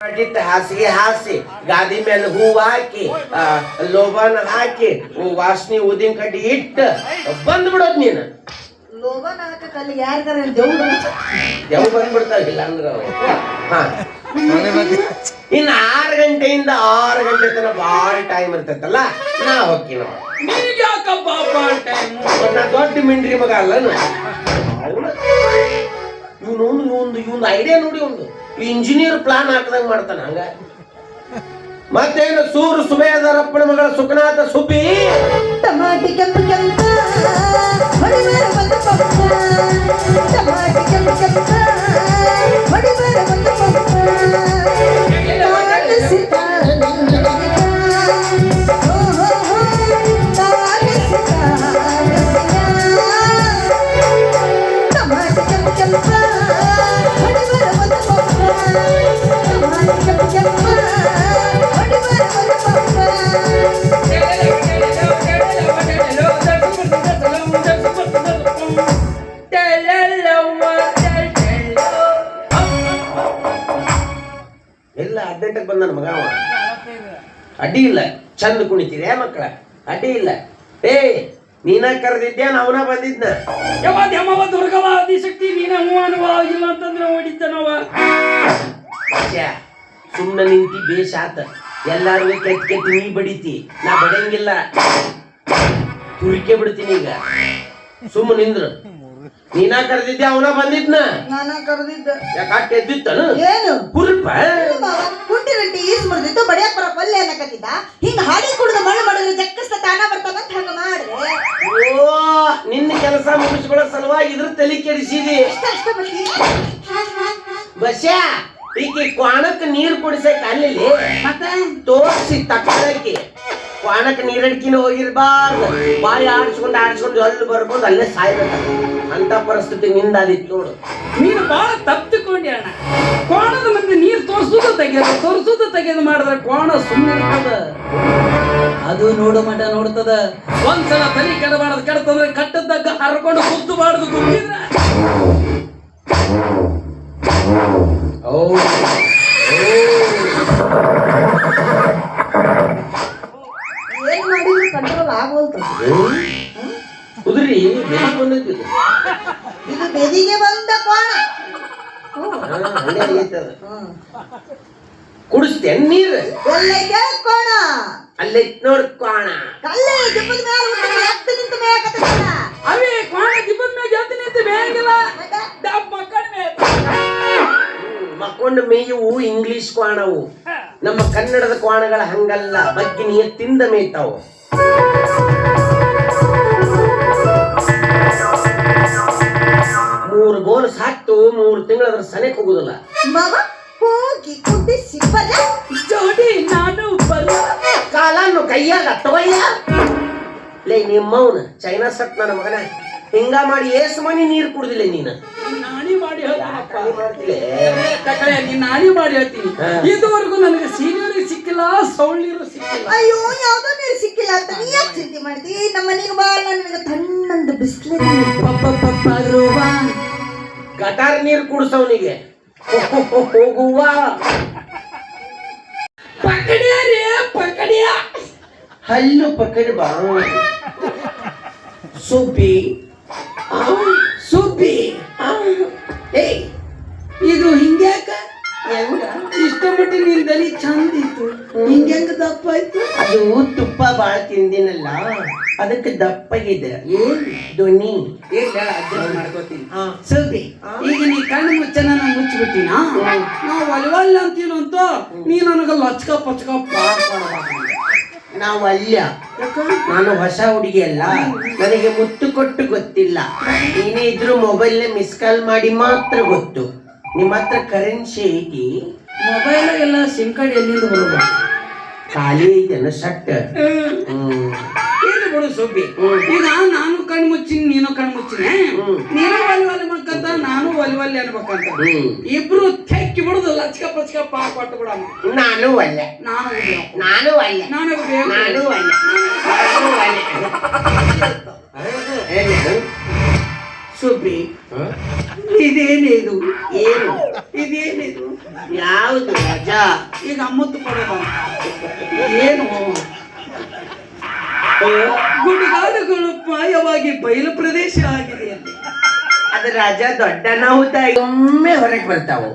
ಮಾಡಿಟ್ಟು ಹಾಸಿಗೆ ಹಾಸಿ ಗಾದಿ ಮೇಲೆ ಹೂವು ಹಾಕಿ ಲೋಬಾನ ಹಾಕಿ ವಾಸನೆ ಊದಿನ ಕಡ್ಡಿ ಇಟ್ಟು ಬಂದ್ಬಿಡೋದ್ ನೀನು. ಲೋಬಾನ ಹಾಕಕ್ ಅಲ್ಲಿ ಯಾರಿಗಾರ ದೇವ್ ಬಂದ್ಬಿಡ್ತಾವಿಲ್ಲ ಅಂದ್ರೆ ಇನ್ನು ಆರು ಗಂಟೆಯಿಂದ ಆರು ಗಂಟೆ ತನಕ ಭಾಳ ಟೈಮ್ ಇರ್ತೈತಲ್ಲ ನಾ ಹೋಗಿ ನಾವು ಯಾಕಪ್ಪ ಟೈಮ್ ನಾ ದೊಡ್ಡ ಮಿಂಡ್ರಿ ಮಗ ಅಲ್ಲ ಇವನು ಇವನು ಇವನು ಐಡಿಯಾ ನೋಡಿ ಒಂದು. ಇಂಜಿನಿಯರ್ ಪ್ಲಾನ್ ಹಾಕದಂಗ ಮಾಡ್ತಾನ ಹಂಗ. ಮತ್ತೇನು ಸೂರು ಸುಬೇದರಪ್ಪನ ಮಗಳ ಸುಖನಾಥ ಸುಬ್ಬಿ? ಟಮಾಟಿ ಕೆಂಪು ಕೆಂಪ. ಅಡ್ಡಿ ಇಲ್ಲ. ಚಂದ ಕುಣಿತೀರಿ ಮಕ್ಕಳ? ಅಡ್ಡಿ ಇಲ್ಲ. ಏ ನೀನ ಕರೆದಿದ್ದೆ ಅವನ ಬಂದಿದ್ನ? ಯಾವಾಗ ಯಮವ ದುರ್ಗವ ಆದಿಶಕ್ತಿ ನೀನ ಹೂ ಅನ್ನುವ ಇಲ್ಲ ಅಂತಂದ್ರೆ ಹೊಡಿತಾನವ ಸುಮ್ಮನೆ ನಿಂತಿ ಬೇಷ ಆತ ಎಲ್ಲಾರು ಕೆಟ್ಟ ಕೆಟ್ಟ ನೀ ಬಡಿತಿ. ನಾ ಬಡಿಯಂಗಿಲ್ಲ ತುರಿಕೆ ಬಿಡ್ತೀನಿ ಈಗ. ಸುಮ್ಮ ನಿಂದ್ರು. ನೀನ ಕರೆದಿದ್ದೆ ಅವನ ಬಂದಿದ್ನ? ನಾನ ಕರೆದಿದ್ದ. ಯಾಕೆ ಎದ್ದಿತ್ತನು ಏನು? ಹುರುಪ? ಕುಂಟಿ ಗಂಟಿ ಈಸ್ ಮುರಿದಿತ್ತು ಬಡಿಯಕ್ ಬರ ಪಲ್ಲೆ ಅನ್ನಕತ್ತಿದ್ದ. ಹಿಂಗ ಹಾಡಿ ಕುಡಿದ ಮಣ್ಣು ಮಾಡಿದ್ರೆ ಜಕ್ಕಸ್ತ ತಾನ ಬರ್ತಾನಂತ ಹಂಗ ಮಾಡಿದ್ರೆ ಓ ನಿನ್ನ ಕೆಲಸ ಮುಗಿಸ್ಕೊಳ್ಳೋ ಸಲುವಾಗಿ ಇದ್ರ ತಲೆ ಕೆಡಿಸಿದಿ. ಬಸ ಈಕೆ ಬಟ್ಟಿ ಬಸ್ಯಾ ಈಕಿ ಕ್ವಾಣಕ್ ನೀರ್ ಕುಡಿಸಕ್ ಅಲ್ಲಿ ತೋರಿಸಿ ತಕ್ಕಳಕ್ಕೆ. ಕ್ವಾಣಕ್ ನೀರಡ್ಕಿನ ಹೋಗಿರ್ಬಾರ್ದು ಬಾಯಿ ಆಡಿಸ್ಕೊಂಡು ಆಡಿಸ್ಕೊಂಡು ಅಲ್ಲಿ ಬರ್ಬೋದು ಅಲ್ಲೇ ಸಾಯ್ಬೇಕು. ಅಂತ ಪರಿಸ್ಥಿತಿ ನಿಂದಾದಿತ್ತು ನೋಡು. ನೀನು ಬಹಳ ತಪ್ಪಿಕೊಂಡಿ ಅಣ್ಣ. ಕೋಣದ ಮಂದಿ ನೀರು ತೋರ್ಸುದ ತೆಗೆಯೋದು ತೋರಿಸೋದು ತೆಗೆದು ಮಾಡಿದ್ರೆ ಕೋಣ ಸುಮ್ಮನೆ ಇರ್ತದ. ಅದು ನೋಡು ಮಟ ನೋಡ್ತದ. ಒಂದ್ಸಲ ತಲೆ ಕೆಡಬಾರ್ದು ಕೆಡ್ತಂದ್ರೆ ಕಟ್ಟದಾಗ ಹರ್ಕೊಂಡು ಕುದ್ದು ಬಾರ್ದು ಕುದ್ದಿದ್ರೆ ಕುಡಿಸ್ತೇನ್ ನೀರ್ ಎಲ್ಲೈತೆ ಕೋಣ. ನೋಡ್ ದಿಬ್ಬದ ಮೇಲೆ ನಿಂತು ಅವೇ ಕೋಣ. ದಿಬ್ಬದ ಮೇಲೆ ಎದ್ದು ನಿಂತು ಬೇಗಿಲ್ಲ ಡಬ್ ಮಕ್ಕಳ ಮೇಲೆ ಮಕ್ಕೊಂಡು ಮೇಯುವು ಇಂಗ್ಲಿಷ್ ಕೋಣವು. ನಮ್ಮ ಕನ್ನಡದ ಕ್ವಾಣಗಳ ಹಂಗಲ್ಲ ಬಗ್ಗೆ ತಿಂದ ಮೇಯ್ತಾವು. ಮೂರು ಬೋಲ್ ಸಾಕ್ತು ಮೂರು ತಿಂಗಳ ಸನೆ ಸನೆಕ್ ಹೋಗುದಿಲ್ಲ. ಹೋಗಿ ಕುದಿಸಿ ಜೋಡಿ ನಾನು ಬಲ್ಲ ಕಾಲನ್ನು ಕೈಯಾಗ ತಗೊಳ್ಳ ಲೇ ನಿಮ್ಮವನ ಚೈನಾ ಸಟ್ ನನ್ನ ಮಗನ. ಹಿಂಗ ಮಾಡಿ ಏಸ್ ಮನಿ ನೀರ್ ಕುಡ್ದಿಲ್ಲ ನೀನು. ನಾನಿ ಮಾಡಿ? ತಕಳೆ ನೀನ್ ನಾನಿ ಮಾಡಿ ಹೇಳ್ತೀನಿ. ಇದುವರೆಗೂ ನನಗೆ ಸೀನಿಯರ್ ಸಿಕ್ಕಿಲ್ಲ ಸೌಳ್ಳಿರು ಸಿಕ್ಕಿಲ್ಲ. ಅಯ್ಯೋ ಯಾವ್ದೋ ನೀರು ಸಿಕ್ಕಿಲ್ಲ ಅಂತ. ನೀ ಯಾಕೆ ಚಿಂತೆ ಮಾಡ್ತಿ? ನಮ್ಮ ಮನೆಗೆ ಬಾ ನನಗೆ ತಣ್ಣಂದು ಬಿಸಿಲು ಪಪ್ಪರುವ ಗಟಾರ್ ನೀರು ಕುಡ್ಸವನಿಗೆ ಹೋಗುವ. ಪಕಡಿಯ ರೇ ಪಕಡಿಯ. ಹಲ್ಲು ಪಕಡಿ ಬಾ ಸುಬ್ಬಿ. ಸುಬ್ಬಿ. ಏಯ್ ಇದು ಹಿಂಗ್ಯಾಕ? ಹೆಂಗ? ಇಷ್ಟ ಮಟ್ಟಿಗೆ ದನಿ ಚಂದ ಇತ್ತು. ಹಿಂಗ್ಯಾಂಗ ದಪ್ಪ ಆಯ್ತು? ಅದು ತುಪ್ಪ ಬಾಳ ತಿಂದಿನಲ್ಲ. ಅದಕ್ಕೆ ದಪ್ಪಗಿದೆ ಏನ್ ಧ್ವನಿ ಅಡ್ಜಸ್ಟ್ ಮಾಡ್ಕೋತೀನಿ. ಈಗ ನೀ ಕಣ್ಣು ಮುಚ್ಚ ನಾನು ಮುಚ್ಚಿಬಿಟ್ಟಿನ? ನಾವು ಒಲ್ವಲ್ಲ ಅಂತೀನೋ ಅಂತ? ನೀ ನನಗೆ ಲಚ್ಕ ಪಚ್ಕ. ನಾವು ಅಲ್ಲ ನಾನು ಹೊಸ ಹುಡುಗಿ ಅಲ್ಲ. ನನಗೆ ಮುತ್ತು ಕೊಟ್ಟು ಗೊತ್ತಿಲ್ಲ. ಏನೇ ಇದ್ರು ಮೊಬೈಲ್ ಮಿಸ್ ಕಾಲ್ ಮಾಡಿ ಮಾತ್ರ ಗೊತ್ತು. ನಿಮ್ಮ ಹತ್ರ ಕರೆನ್ಸಿ ಐತಿ ಮೊಬೈಲ್ ಎಲ್ಲ ಸಿಮ್ ಕಾರ್ಡ್ ಎಲ್ಲಿಂದ ಬರೋದು ಖಾಲಿ ಐತೆನ ಸಟ್ ಹ್ಮ್. ಇಲ್ಲಿ ಬಿಡು ಸುಬ್ಬಿ ಈಗ ನಾನು ಕಣ್ಣು ಮುಚ್ಚಿನಿ ನೀನು ಕಣ್ಣು ಮುಚ್ಚಿನೆ ಹ್ಮ್. ನೀನು ಒಲಿ ಒಲಿ ಮಕ್ಕಂತ ನಾನು ಒಲಿ ಒಲಿ ಅನ್ಬೇಕಂತ ಹ್ಮ್ ಇಬ್ರು ತೆಕ್ಕಿ ಬಿಡುದು ಲಚ್ಕ ಪಚ್ಕ ಪಾಕ್ ಕೊಟ್ಟು ಬಿಡಮ್ಮ ನಾನು ಅಲ್ಲ ನಾನು ಹೋಗ್ಬೇಕು. ನಾನು ಅಲ್ಲ ನನಗೆ ಬೇಕು ನಾನು ಅಲ್ಲ ನಾನು ಅಲ್ಲ ಏನು? ಸುಬ್ಬಿ ಇದೇನಿದು ಏನು ಇದೇನಿದು ಯಾವುದು ರಾಜ ಈಗ ಅಮ್ಮತ್ತು ಕೊಡೋದು ಏನು ಗುಡಿಗಾಡುಗಳು ಮಾಯವಾಗಿ ಬಯಲು ಪ್ರದೇಶ ಆಗಿದೆ ಅದ ರಾಜ ದೊಡ್ಡ ನಾವುತ ಒಮ್ಮೆ ಹೊರಗೆ ಬರ್ತಾವು.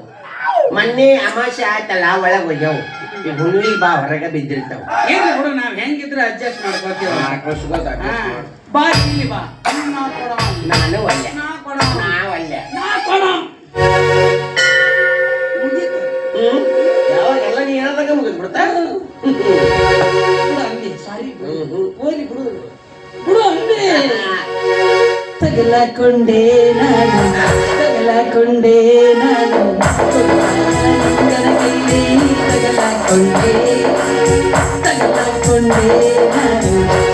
ಮೊನ್ನೆ ಅಮಾಶೆ ಆಯ್ತಲ್ಲ ಒಳಗೆ ಹೋಗ್ಯಾವು. ಈ ಹುಣ್ಣಿಗೆ ಬಾ ಹೊರಗೆ ಬಿದ್ದಿರ್ತಾವ. ಏನು ನೋಡು ನಾವು ಹೆಂಗಿದ್ರೆ ಅಡ್ಜಸ್ಟ್ ಮಾಡ್ಕೋತೀವಿ ಬಾ ಇಲ್ಲಿ ಬಾ. ನಾ ಕೊಡೋ ನಾನು ಒಳ್ಳೆ ನಾ ಕೊಡ ನಾ ಕೊಡೋ ಯಾವಾಗೆಲ್ಲ ನೀ ಹೇಳ್ದಾಗ ಮುಗಿದ್ ಬಿಡ್ತಾ ಬಿಡು ಅಂದೆ ಸಾರಿ ಬಿಡು ಹ್ಮ್ ಹ್ಮ್ ಹೋಗ್ಲಿ ಬಿಡು ಬಿಡು ಅಂದೆ ತಗಲಕೊಂಡೆ ನಾನು ತಗಲಕೊಂಡೆ ನಾನು ಗಂಗನಗಿಲ್ಲಿ ತಗಲಕೊಂಡೆ ತಗಲಕೊಂಡೆ ನಾನು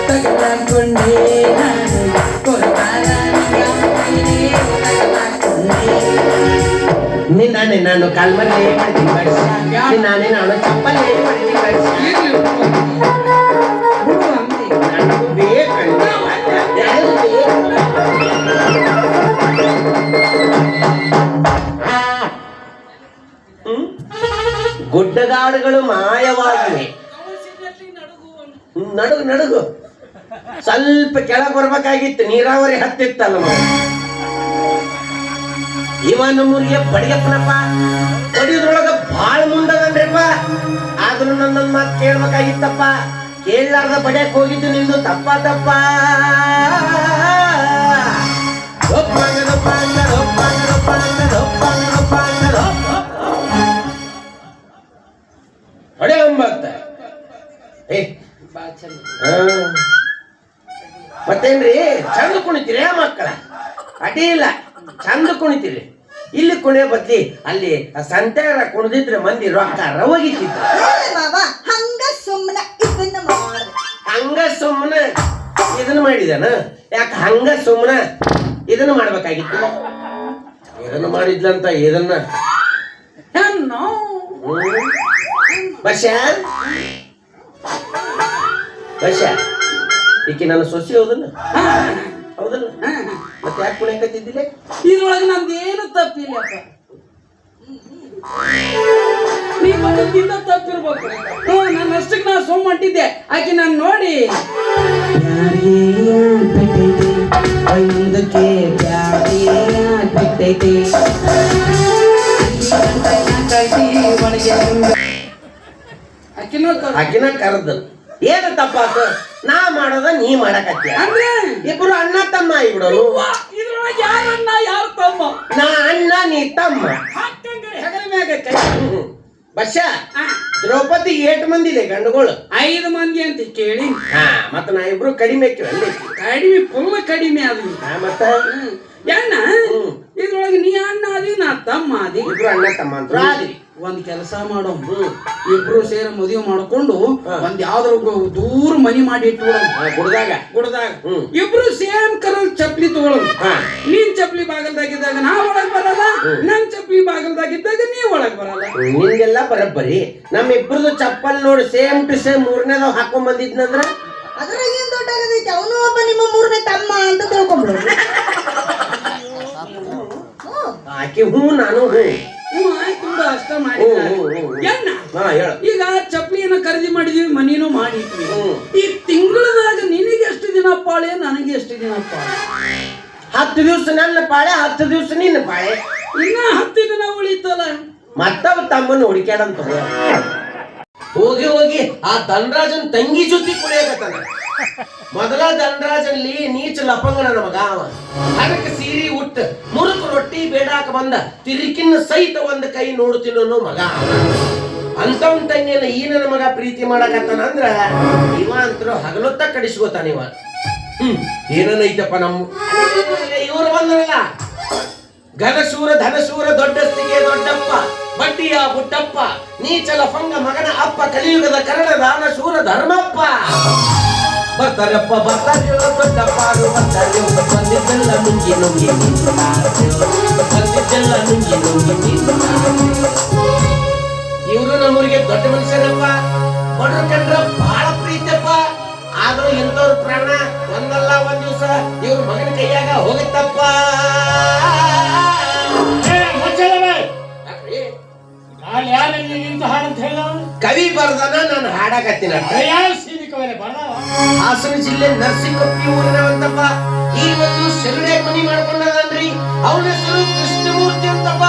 ತಗಲಕೊಂಡೆ ನಾನು ಕೊರತಾರನಿಯ ಮೇಲೆ ತಗಲಕೊಂಡೆ ನಿನ್ನ ನಾನು ಕಾಲ್ಮಲ್ಲಿ ಮಾಡ್ತೀನಿ ಬಡ್ಸ ನಿನ್ನ ನಾನು ಚಪ್ಪಲಿ ಮಾಡ್ತೀನಿ ಗುಡ್ಡಗಾಡುಗಳು ಮಾಯವಾಗಿವೆ ನಡುಗು ನಡುಗು. ಸ್ವಲ್ಪ ಕೆಳಗೆ ಬರ್ಬೇಕಾಗಿತ್ತು, ನೀರಾವರಿ ಹತ್ತಿತ್ತಲ್ಲ ಇವ ನಮ್ಮೂರಿಗೆ ಬಡಿಯಪ್ಪನಪ್ಪ. ಬಡಿಯೋದ್ರೊಳಗ ಭಾಳ ಮುಂದದನ್ರಿಪ್ಪ ಆದ್ರೂ ನನ್ನ ಮಾತು ಕೇಳ್ಬೇಕಾಗಿತ್ತಪ್ಪ. ಕೇಳಲಾರ್ದ ಬಡಿಯಕ್ಕೆ ಹೋಗಿದ್ದು ನಿಂದು ತಪ್ಪ ತಪ್ಪ. ಅಡ್ಡಿ ಇಲ್ಲ. ಚಂದ ಕುಣಿತೀರಿ ಇಲ್ಲಿ ಕುಣಿಯೋ ಬದ್ಲಿ ಅಲ್ಲಿ ಸಂತೆಯರ ಕುಣಿದಿದ್ರೆ ಮಂದಿ ರೊಕ್ಕ ರವಗಿತ್ತಿದ್ರು ಮಾವ ಹಂಗ ಸುಮ್ಮನ ಇದನ್ನ ಮಾಡ. ಹಂಗ ಸುಮ್ಮನ ಇದನ್ನ ಮಾಡಿದನ? ಯಾಕೆ ಹಂಗ ಸುಮ್ಮನ ಇದನ್ನ ಮಾಡ್ಬೇಕಾಗಿತ್ತು? ಇದನ್ನ ಮಾಡಿದ್ಲಂತ ಇದನ್ನ. ಬಶ್ಯಾ ಬಸ್ಯ? ಈಕೆ ನನ್ನ ಸೊಸಿ ಹೌದಲ್ಲ? ಹಾ, ಹೌದಲ್ಲ? ಹಾ. ಮತ್ತೆ ಯಾಕೆ ಕುಣಿಯಕತ್ತಿದ್ದಿಲ್ಲ ಇದ್ರೊಳಗೆ ನಂದೇನು ತಪ್ಪಿಲ್ಲ ನೀ ಬಂದಿದ್ದ ತಪ್ಪಿರ್ಬೇಕು. ಹ್ಞೂ ನನ್ನ ಅಷ್ಟಕ್ಕೆ ನಾ ಸುಮ್ಮ ಹೊಂಟಿದ್ದೆ ಆಕೆ ನಾನು ನೋಡಿ. ಒಂದಕ್ಕೆ ಬಿಟ್ಟೈತಿ ಆಕಿನೂ ತ- ಆಕಿನ ಕರೆದ. ಏನು ತಪ್ಪಾತು? ನಾ ಮಾಡೋದ ನೀ ಮಾಡಕತ್ತೀಯ? ಅಂದ್ರೆ? ಇಬ್ರು ಅಣ್ಣ ತಮ್ಮ ಇಬ್ರು. ಇದ್ರೊಳಗೆ ಅಣ್ಣ ಯಾರು ತಮ್ಮ? ನಾ ಅಣ್ಣ ನೀ ತಮ್ಮ. ಹಾಕಂಗಾರೆ ಹೆಗಲ ಮ್ಯಾಗ ಕೈ. ಬಸ್ಸ ದ್ರೌಪದಿ ಏಟ್ ಮಂದಿ ಇದೆ ಗಂಡುಗಳು. ಐದು ಮಂದಿ ಅಂತ ಕೇಳಿ. ಹಾ ಮತ್ತ ನಾ ಇಬ್ರು ಕಡಿಮೆ ಅಲ್ಲಿ. ಕಡಿಮೆ ಫುಲ್ ಕಡಿಮೆ ಅದು ಹಾ ಮತ್ತ? ಅಣ್ಣ ಇದ್ರೊಳಗೆ ನೀ ಅಣ್ಣ ಆದಿ ನಾ ತಮ್ಮ ಆದಿ. ಇಬ್ರು ಅಣ್ಣ ತಮ್ಮ ಅಂತ ಆದ್ರಿ ಒಂದ್ ಕೆಲಸ ಮಾಡೋ ಇಬ್ರು ಸೇರಿ ಮದುವೆ ಮಾಡ್ಕೊಂಡು. ಒಂದ್ ಯಾವ್ದಾರ ದೂರ ಮನಿ ಮಾಡಿ ಇಟ್ಬಿಡೋದು ಗುಡದಾಗ. ಗುಡ್ದಾಗ. ಇಬ್ರು ಸೇಮ್ ಕಲರ್ ಚಪ್ಲಿ ತಗೊಳ್ಳೋದು. ನೀನ್ ಚಪ್ಲಿ ಬಾಗಲ್ದಾಗಿದ್ದಾಗ ನಾ ಒಳಗ್ ಬರಲ್ಲ ನನ್ನ ನನ್ ಚಪ್ಲಿ ಬಾಗಲ್ದಾಗಿದ್ದಾಗ ನೀ ಒಳಗ್ ಬರಲ್ಲ. ನಿಂಗೆಲ್ಲ ಬರಬ್ಬರಿ. ನಮ್ಮ ಇಬ್ರದ್ದು ಚಪ್ಪಲ್ ನೋಡಿ ಸೇಮ್ ಟು ಸೇಮ್ ಮೂರನೇದ ಹಾಕೊಂಡ್ ಬಂದಿದ್ನಂದ್ರ ಅದ್ರಾಗ ಏನ್ ದೊಡ್ಡ ಆಗದೈತಿ ಅವನು ಒಬ್ಬ ನಿಮ್ಮ ಮೂರನೇ ತಮ್ಮ ಅಂತ ತಿಳ್ಕೊಂಡ್ಬಿಡು ಆಕೆ ಹ್ಞೂ ನಾನು ಹ್ಞೂ ಪಾಳೆ ಹತ್ತು ದಿವಸ ನಿನ್ನ ಬಾಳೆ. ಇನ್ನ ಹತ್ತು ದಿನ ಉಳಿತಲ್ಲ. ಮತ್ತವ ತಮ್ಮನ್ನು ಹುಡುಕ್ಯಾಡಂತ ಹೋಗಿ ಹೋಗಿ ಆ ಧನರಾಜನ್ ತಂಗಿ ಜೊತೆ ಕುಡಿಯಕತ್ತಾನ ಮೊದಲ ಧನರಾಜನ್ಲಿ ನೀಚ ಲಪಂಗನ ನಮಗ ಅವ ಅದಕ್ಕೆ ಸೀರಿ ಉಟ್ಟ ಮುರುಕು ರೊಟ್ಟಿ ಬೇಡಾಕ ಬಂದ ತಿರುಕಿನ ಸಹಿತ ಒಂದ್ ಕೈ ನೋಡ್ತೀನೋ ಮಗ. ಅಂತವನ್ ತಂಗಿಯನ್ನ ಈ ನನ್ನ ಮಗ ಪ್ರೀತಿ ಮಾಡಕತ್ತಾನ ಅಂದ್ರ ಇವ ಅಂತರೂ ಹಗಲೊತ್ತ ಕಡಿಸ್ಕೋತಾನ ಇವ. ಏನೈತಪ್ಪ ನಮ್ಮ ಇವರು ಬಂದ್ರಲ್ಲ. ಘನಶೂರ ಧನಶೂರ ದೊಡ್ಡಸ್ತಿಗೆ ದೊಡ್ಡಪ್ಪ ಬಡ್ಡಿಯ ಬುಟ್ಟಪ್ಪ ನೀಚಲ ಫಂಗ ಮಗನ ಅಪ್ಪ ಕಲಿಯುಗದ ಕನ್ನಡ ದಾನ ಶೂರ ಧರ್ಮಪ್ಪ. ಬರ್ತಾರಪ್ಪ ಬರ್ತಾರ್ಯೋ ದೊಡ್ಡಪ್ಪಾರು ಬರ್ತಾರ್ಯೋ ಬಂದಿದ್ದೆಲ್ಲ ನುಂಗಿ ನುಂಗಿ ಬಂದಿದ್ದೆಲ್ಲ ನುಂಗಿ ನುಂಗಿ ಇವರು ನಮ್ಮೂರಿಗೆ ದೊಡ್ಡ ಮನುಷ್ಯರಪ್ಪ ಬಡ್ರ ಕಂಡ್ರಪ್ಪ. ಆದ್ರೂ ಇಂಥವ್ರ ಪ್ರಾಣ ಒಂದಲ್ಲ ಒಂದ್ ದಿವಸ ಇವ್ರ ಮಗನ ಕೈಯಾಗ ಹೋಗುತ್ತಪ್ಪ. ಕವಿ ಬರ್ದನ ನಾನು ಹಾಡಾಕತ್ತಿನ ಹಾಸನ ಜಿಲ್ಲೆ ನರಸಿಂಗಪ್ಪಿ ಊರಿನವಂತಪ್ಪ ಈ ಒಂದು ಶರಣೆ ಮನಿ ಮಾಡ್ಕೊಂಡದನ್ರಿ. ಅವನ ಹೆಸರು ಕೃಷ್ಣಮೂರ್ತಿ ಅಂತಪ್ಪ.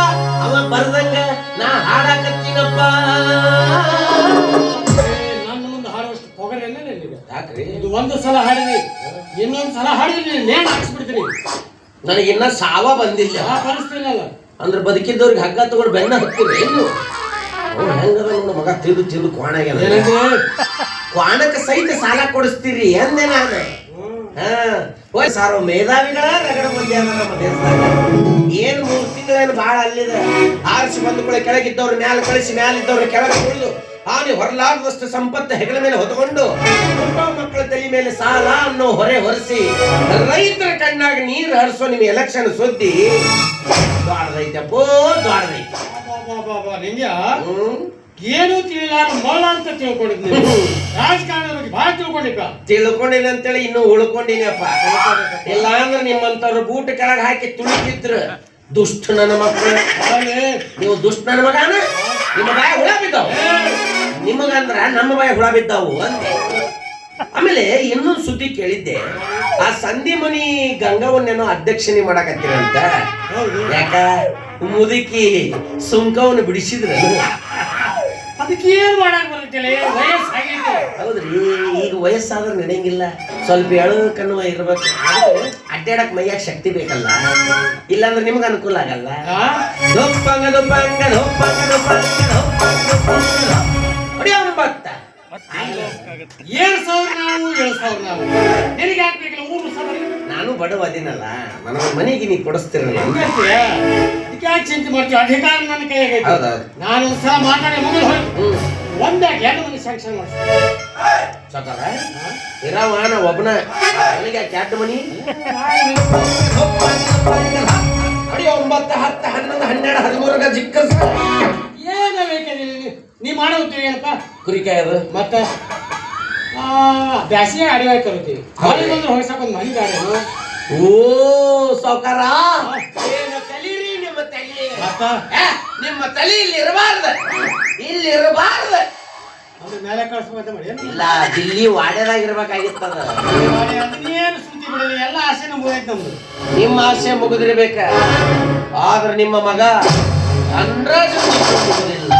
ಅವ ಬರ್ದಂಗ ನಾ ಹಾಡಾಕತ್ತೀನಪ್ಪ. ಯಾಕ್ರಿ? ಇದು ಒಂದು ಸಲ ಹಾಡಿದ್ರಿ ಇನ್ನೊಂದು ಸಲ ಹಾಡಿದ್ರಿ ನೀನು ನೇಣು ನನಗೆ ನನಗಿನ್ನ ಸಾವ ಬಂದಿಲ್ಲ. ಆ ಪರಿಸ್ಥಿತಿನಲ್ಲ ಅಂದ್ರೆ ಬದುಕಿದ್ದವ್ರಿಗೆ ಹಗ್ಗ ತಗೊಂಡು ಬೆನ್ನ ಹತ್ತಿರಿ ಏನು? ಅವ್ನು ಹೆಂಗದ ನನ್ನ ಮಗ ತಿಂದು ತಿಂದು ಕ್ವಾಣಾಗ್ಯಾನ ಕ್ವಾಣಕ್ಕೆ ಸಹಿತ ಸಾಲ ಕೊಡಿಸ್ತೀರಿ ಎಂದೆ ನಾನು. ಹಾ. ಸಾರೋ ಮೇಧಾವಿಗಳ ರಗಡ ದೇಶದಾಗ ಏನ್ ಮೂರ್ ತಿಂಗಳೇನು ಬಾಳ ಅಲ್ಲಿದೆ. ಆರಿಸಿ ಬಂದ ಕೂಡ ಕೆಳಗಿದ್ದವ್ರು ಮ್ಯಾಲ ಕಳಿಸಿ ಮ್ಯಾಲಿದ್ದವ್ರು ಕೆಳಗೆ ಉಳಿದು ಹಾನಿ ಹೊರಲಾಗುವಷ್ಟು ಸಂಪತ್ತು ಹೆಗಲ ಮೇಲೆ ಹೊತ್ಕೊಂಡು ಕುಟುಂಬ ಮಕ್ಕಳ ತಲೆ ಮೇಲೆ ಸಾಲ ಅನ್ನೋ ಹೊರೆ ಹೊರಿಸಿ ರೈತರ ಕಣ್ಣಾಗ ನೀರು ಹರಿಸೋ ನಿಮ್ಗೆ ಎಲೆಕ್ಷನ್ ಸುದ್ದಿ ದ್ವಾಡದೈತಪ್ಪೋ ದ್ವಾಡದೈತೆ ಏನು ತಿಳಿಲಾರ ಮೊಳ ಅಂತ ತಿಳ್ಕೊಂಡಿದ್ದೆ. ರಾಜಕಾರಣ ಬಗ್ಗೆ ತಿಳ್ಕೊಂಡಿಪ್ಪ. ತಿಳ್ಕೊಂಡಿನಿ ಅಂತೇಳಿ ಇನ್ನು ಉಳ್ಕೊಂಡಿನಪ್ಪ. ಇಲ್ಲ ಅಂದ್ರೆ ನಿಮ್ಮಂತವ್ರು ಬೂಟ್ ಕೆಳಗೆ ಹಾಕಿ ತುಳಿತಿದ್ರು. ದುಷ್ಟ ನನ್ನ ಮಕ್ಕಳು ನೀವು ದುಷ್ಟ ನನ್ನ ಮಗನ? ನಿಮ್ಮ ಬಾಯ ಹುಳ ಬಿದ್ದಾವು. ನಿಮಗಂದ್ರ ನಮ್ಮ ಬಾಯ ಹುಳ ಬಿದ್ದಾವು ಅಂದೆ. ಆಮೇಲೆ ಇನ್ನೊಂದು ಸುದ್ದಿ ಕೇಳಿದ್ದೆ. ಆ ಸಂಧಿ ಮನಿ ಗಂಗವನ್ನೇನೋ ಅಧ್ಯಕ್ಷಣೆ ಮಾಡಕತ್ತೀರಂತ. ಯಾಕ? ಮುದುಕಿ ಸುಂಕವನ್ನು ಬಿಡಿಸಿದ್ರ. ಅದಕ್ಕೆ ಏನ್ ಮಾಡಕ್ ಬರುತ್ತಿಲ್ಲ ವಯಸ್ಸಾಗೈತೆ. ಹೌದ್ರಿ ಈಗ ವಯಸ್ಸಾದ್ರೂ ನಡೆಯಂಗಿಲ್ಲ ಸ್ವಲ್ಪ ಎಳು ಕಣ್ಣು ಇರ್ಬೇಕು. ಅಡ್ಡಾಡಕ್ ಮೈಯಾಗ ಶಕ್ತಿ ಬೇಕಲ್ಲ. ಇಲ್ಲಾಂದ್ರೆ ನಿಮ್ಗೆ ಅನುಕೂಲ ಆಗಲ್ಲ. ಆ? ದೊಪ್ಪಂಗ ದೊಪ್ಪಂಗ ದೊಪ್ಪಂಗ ದೊಪ್ಪಂಗ ದೊಪ್ಪಂಗ ಭಕ್ತ ಏಳು ಸಾವಿರ ನಾವು ಏಳು ಸಾವಿರ ನಾವು. ನಿನಗೆ ಯಾಕೆ ಬೇಕಿಲ್ಲ? ಮೂರು ಸಾವಿರ. ನಾನು ಬಡವ ಅದೇನಲ್ಲ ನನ್ನ ಮನೆಗೆ ನೀ ಕೊಡಿಸ್ತಿರಲ್ಲ. ಹೆಂಗೈತೆ? ಅದಕ್ಕೆ ಯಾಕೆ ಚಿಂತೆ ಮಾಡ್ತೀವಿ ಅಧಿಕಾರ ನನ್ನ ಕೈಯಾಗ ನಾನು ಸಹ ಸಲ ಮಾತಾಡಿ ಮುಗಿದು ಹೋಯ್ತು ಹ್ಮ್. ಒಂದಾಗಿ ಎರಡು ಮನೆ ಸ್ಯಾಂಕ್ಷನ್ ಮಾಡಿಸ್ತೀನಿ. ಇರಾವ ನಾ ಒಬ್ಬನ. ನನಗೆ ಕ್ಯಾಟ್ ಮನಿ? ಹೊಡಿ ಒಂಬತ್ತು ಹತ್ತು ಹನ್ನೊಂದು ಹನ್ನೆರಡು ಹದಿಮೂರಗ ಜಿಕ್ಕ ಏನ ಬೇಕಿದೆ ನೀ ಮಾಡೋ ಉದ್ಯೋಗ ಏನಪ್ಪ? ಕುರಿಕಾಯಿ ಅದು ಮತ್ತ? ಆ, ಬ್ಯಾಸಿಗೆ ಅಡಿಗೆ ಕರಿತೀವಿ. ಮಳೆ ಬಂದ್ರೆ ಹೊಯ್ಸಕ್ ಒಂದು ಮನೆ ಗಾಡಿ ಓ ಸಾವುಕಾರ? ಏನು ತಲೀರಿ ನಿಮ್ಮ ತಲಿ? ಮತ್ತ? ಏ, ನಿಮ್ಮ ತಲಿ ಇಲ್ಲಿ ಇರಬಾರ್ದು ಇಲ್ಲಿ ಇರಬಾರ್ದು ಅದ್ರ ಮೇಲೆ ಕಳ್ಸ್ಬೇಕಂತ ಮಾಡಿ ಏನು? ಇಲ್ಲ ದಿಲ್ಲಿ ವಾಡ್ಯದಾಗ ಇರ್ಬೇಕಾಗಿತ್ತದ ಅದನ್ನೇನು ಸುದ್ದಿ ಬಿಡಲಿ? ಎಲ್ಲ ಆಸೆನೂ ಮುಗಿದೈತೆ ನಮ್ದು. ನಿಮ್ಮ ಆಸೆ ಮುಗಿದಿರ್ಬೇಕ. ಆದ್ರೆ ನಿಮ್ಮ ಮಗ ಅಂದ್ರೆ ಮುಗುದಿಲ್ಲ.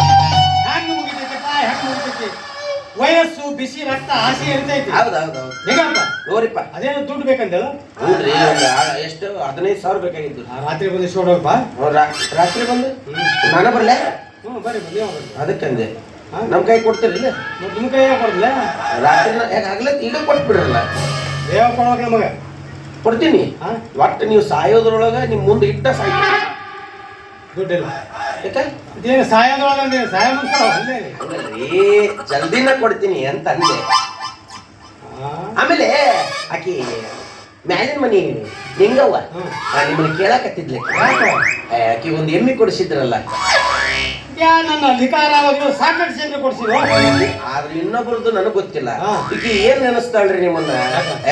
ವಯಸ್ಸು ಬಿಸಿ ರಕ್ತ ಆಸೆ ಇರ್ತೈತಿ ಹೌದೌದು ನಿಗಪ್ಪ ನೋರಿಪ್ಪ ಅದೇನು ದುಡ್ಡು ಬೇಕಂದಲ್ಲ ಎಷ್ಟು? ಹದಿನೈದು ಸಾವಿರ ಬೇಕಾಗಿತ್ತು. ರಾತ್ರಿ ಬಂದು ಶೋಡಪ್ಪ ಅವ್ನ್ ರಾತ್ರಿ ಬಂದು? ನಾನು ಬರ್ಲೆ? ಹ್ಞೂ ಬರ್ರಿ ಬರ್ರಿ ನೀವು ಅದಕ್ಕಂದೆ ನಮ್ಮ ಕೈ ಕೊಡ್ತೀರಿ ನಿಮ್ಮ ಕೈಯಾಗ ಕೊಡಲ್ಲ ರಾತ್ರಿ ಯಾಕೆ ಆಗ್ಲೇ ಈಗ ಕೊಟ್ಬಿಡ್ರಲ್ಲ? ದೇವ ಕೊಡ್ಬೇಕು ನಮಗೆ. ಕೊಡ್ತೀನಿ. ಒಟ್ಟು ನೀವು ಸಾಯೋದ್ರೊಳಗ ನಿಮ್ ಮುಂದೆ ಇಟ್ಟ ಸಾಯ್ತೀನಿ ದುಡ್ಡಿಲ್ಲ. ಇದೇನು ಜಲ್ದಿನ ಕೊಡ್ತೀನಿ ಅಂತ ಅಂದೆ. ಆಮೇಲೆ ಆಕಿ ಮ್ಯಾಲಿನ ಮನಿ ನಿಂಗವ್ವ ನಿಮ್ಮನ್ನ ಕೇಳಕತ್ತಿದ್ಲೆ? ಆಕಿ ಒಂದ್ ಎಮ್ಮಿ ಕೊಡಿಸಿದ್ರಲ್ಲ. ಯಾ ನನ್ನ ಅಧಿಕಾರ ಅವಾಗ ಸಾಕಷ್ಟು ಜನರು ಕೊಡ್ಸಿದ್ರು ಆದ್ರೆ ಇನ್ನೊಬ್ರದ್ದು ನನಗೆ ಗೊತ್ತಿಲ್ಲ. ಈಗ ಏನ್ ನೆನಸ್ತಾಳ್ರಿ ನಿಮ್ಮನ್ನ?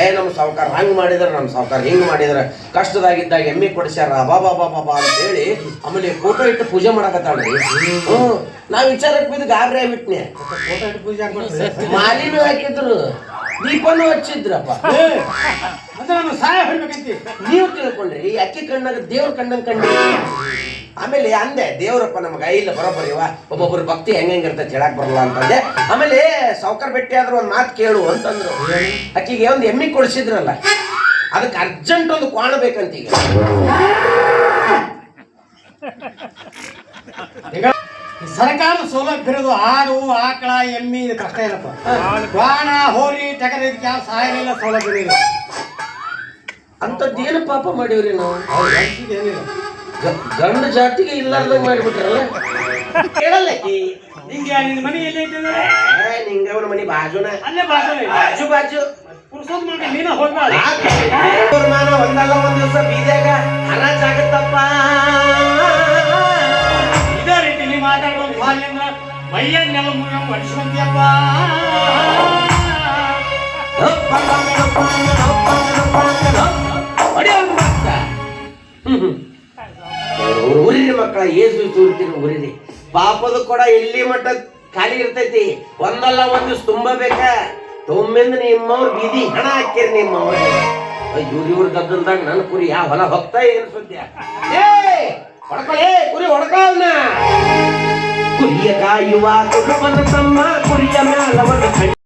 ಏ ನಮ್ಮ ಸಾವುಕಾರ ಹಂಗ್ ಮಾಡಿದ್ರ ನಮ್ಮ ಸಾವುಕಾರ ಹಿಂಗ್ ಮಾಡಿದ್ರ. ಕಷ್ಟದಾಗಿದ್ದಾಗ ಎಮ್ಮಿ ಕೊಡಿಸ್ಯಾರ ಬಾಬಾ ಬಾಬಾ ಬಾ ಅಂತ ಹೇಳಿ ಆಮೇಲೆ ಫೋಟೋ ಇಟ್ಟು ಪೂಜೆ ಮಾಡಕತ್ತಾಳ್ರಿ. ಹ್ಮ್. ನಾ ವಿಚಾರಕ್ಕೆ ಬಿದ್ದು ಗಾಬರಿ ಆಗ್ಬಿಟ್ನೆ. ಫೋಟೋ ಇಟ್ಟು ಪೂಜೆ ಮಾಲಿನೂ ಹಾಕಿದ್ರು. ದೀಪನೂ ಹಚ್ಚಿದ್ರಪ್ಪ. ಅಂದ್ರೆ ನಾನು ಸಹಾಯ ಹೊಡ್ಬೇಕಂತಿ. ನೀವು ತಿಳ್ಕೊಂಡ್ರಿ ಅಕ್ಕಿ ಕಣ್ಣಾಗ ದೇವ್ರ ಕಣ್ಣಂಗ್ ಕಂಡ್ರಿ. ಆಮೇಲೆ ಅಂದೆ ದೇವರಪ್ಪ ನಮ್ಗೆ ಇಲ್ಲ ಬರೋಬ್ಬರಿವ ಒಬ್ಬೊಬ್ರು ಭಕ್ತಿ ಹೆಂಗ್ ಹೆಂಗ್ ಇರ್ತೈತೆ ಹೇಳಕ್ ಬರಲ್ಲ ಅಂತಂದೆ. ಆಮೇಲೆ ಸೌಕರ್ ಬೆಟ್ಟಿ ಆದ್ರೂ ಒಂದ್ ಮಾತು ಕೇಳು ಅಂತಂದ್ರು. ಅಕ್ಕಿಗೆ ಒಂದು ಎಮ್ಮಿ ಕೊಡಿಸಿದ್ರಲ್ಲ ಅದಕ್ಕೆ ಅರ್ಜೆಂಟ್ ಒಂದು ಕ್ವಾಣ ಬೇಕಂತ ಈಗ ಸರ್ಕಾರ ಸೌಲಭ್ಯ ಇರೋದು ಆಡು ಆಕಳ ಎಮ್ಮಿ ಇದು ಕಷ್ಟ ಇಲ್ಲಪ್ಪ ಬಾಣ ಹೋರಿ ಟಗರ ಇದಕ್ಕೆ ಯಾವ ಸಹಾಯ ಇಲ್ಲ. ಸೌಲಭ್ಯ ಇಲ್ಲ ಪಾಪ ಮಾಡಿವ್ರಿ ನಾವು? ಏನಿಲ್ಲ. ಗಂಡ ಜಾತಿಗೆ ಇಲ್ಲಾರ್ದ ಮಾಡಿಬಿಟ್ರಲ್ಲ ಕೇಳಲ್ಲ ಆಕಿ. ನಿಂಗೆ ನಿನ್ನ ಮನೆ ಎಲ್ಲಿ ಐತೆ ಅಂದ್ರೆ? ಏ, ಅವ್ರ ಮನಿ ಬಾಜುನ ಅಲ್ಲೇ ಬಾಜು ಬಾಜು ಬಾಜು ಪುರುಷೋತ್ ಮಾಡ್ಕೊಂಡು ನೀನು ಹೋಗ್ಬಾರ್ದು ಮಾನ ಒಂದಲ್ಲ ಒಂದ್ ದಿವಸ ಹರಾಜ್ ಆಗತ್ತಪ್ಪ ಇದೇ ರೀತಿ ನೀವು ಅಂದ್ರೆ ಮೈಯನ್ನೆಲ್ಲ ಮುಗಿಯೋ. ಹ್ಮ್ ಹ್ಮ್. ಮಕ್ಕಳ ಏಸು ತೂರ್ತೀರಿ ಉರಿರಿ ಪಾಪದ ಕೊಡ ಎಲ್ಲಿ ಮಟ್ಟ ಖಾಲಿ ಇರ್ತೈತಿ? ಒಂದಲ್ಲ ಒಂದು ತುಂಬಬೇಕ ತುಂಬಿಂದ ನಿಮ್ಮವ್ರ ಬೀದಿ, ಹಣ ಹಾಕ್ಯಾರ ನಿಮ್ಮವ್ರ ಇವ್ರ ಇವ್ರ ಗದ್ದಲ್ದಾಗ ನನ್ನ ಕುರಿ ಯಾವ ಹೊಲ ಹೋಗ್ತಾ ಏನು ಸದ್ಯ ಏ ಕುರಿ ಹೊಡ್ಕವನ್ನ ಕುರಿಯ ಕಾಯುವ ಕುಟುಂಬನ ತಮ್ಮ, ಕುರಿಯ ಮ್ಯಾಲ